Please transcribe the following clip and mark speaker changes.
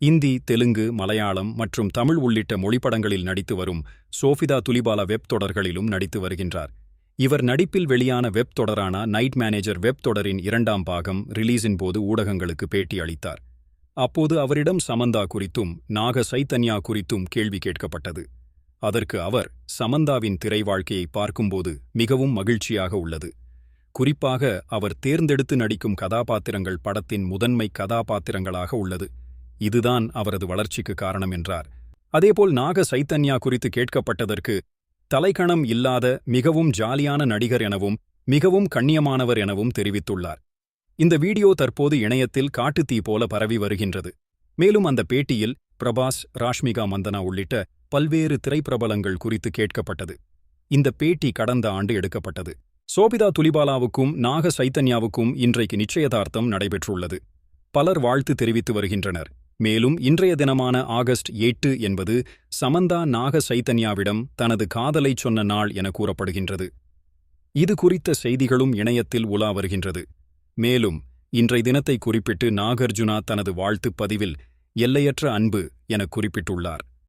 Speaker 1: இந்தி தெலுங்கு மலையாளம் மற்றும் தமிழ் உள்ளிட்ட மொழிப்படங்களில் நடித்து வரும் சோஃபிதா துலிபாலா வெப் தொடர்களிலும் நடித்து வருகின்றார். இவர் நடிப்பில் வெளியான வெப் தொடரான நைட் மேனேஜர் வெப் தொடரின் இரண்டாம் பாகம் ரிலீஸின் போது ஊடகங்களுக்கு பேட்டி அளித்தார். அப்போது அவரிடம் சமந்தா குறித்தும் நாக சைத்தன்யா குறித்தும் கேள்வி கேட்கப்பட்டது. அதற்கு அவர் சமந்தாவின் திரை வாழ்க்கையை பார்க்கும்போது மிகவும் மகிழ்ச்சியாக உள்ளது. குறிப்பாக அவர் தேர்ந்தெடுத்து நடிக்கும் கதாபாத்திரங்கள் படத்தின் முதன்மை கதாபாத்திரங்களாக உள்ளது. இதுதான் அவரது வளர்ச்சிக்கு காரணம் என்றார். அதேபோல் நாக சைத்தன்யா குறித்து கேட்கப்பட்டதற்கு தலைக்கணம் இல்லாத மிகவும் ஜாலியான நடிகர் எனவும் மிகவும் கண்ணியமானவர் எனவும் தெரிவித்துள்ளார். இந்த வீடியோ தற்போது இணையத்தில் காட்டுத்தீ போல பரவி வருகின்றது. மேலும் அந்த பேட்டியில் பிரபாஸ் ராஷ்மிகா மந்தனா உள்ளிட்ட பல்வேறு திரைப்பிரபலங்கள் குறித்து கேட்கப்பட்டது. இந்த பேட்டி கடந்த ஆண்டு எடுக்கப்பட்டது. சோபிதா துலிபாலாவுக்கும் நாக சைத்தன்யாவுக்கும் இன்றைக்கு நிச்சயதார்த்தம் நடைபெற்றுள்ளது. பலர் வாழ்த்து தெரிவித்து வருகின்றனர். மேலும் இன்றைய தினமான ஆகஸ்ட் எட்டு என்பது சமந்தா நாக சைத்தன்யாவிடம் தனது காதலைச் சொன்ன நாள் என கூறப்படுகின்றது. இது குறித்த செய்திகளும் இணையத்தில் உலா வருகின்றது. மேலும் இன்றைய தினத்தை குறிப்பிட்டு நாகார்ஜுனா தனது வாழ்த்துப் பதிவில் எல்லையற்ற அன்பு என குறிப்பிட்டுள்ளார்.